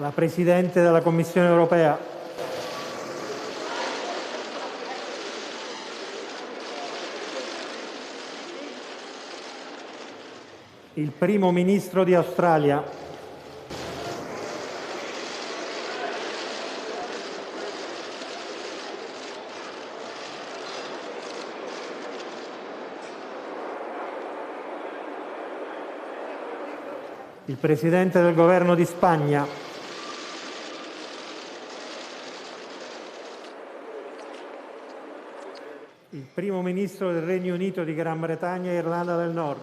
la Presidente della Commissione europea, il Primo Ministro di Australia, il Presidente del Governo di Spagna, il Primo Ministro del Regno Unito di Gran Bretagna e Irlanda del Nord,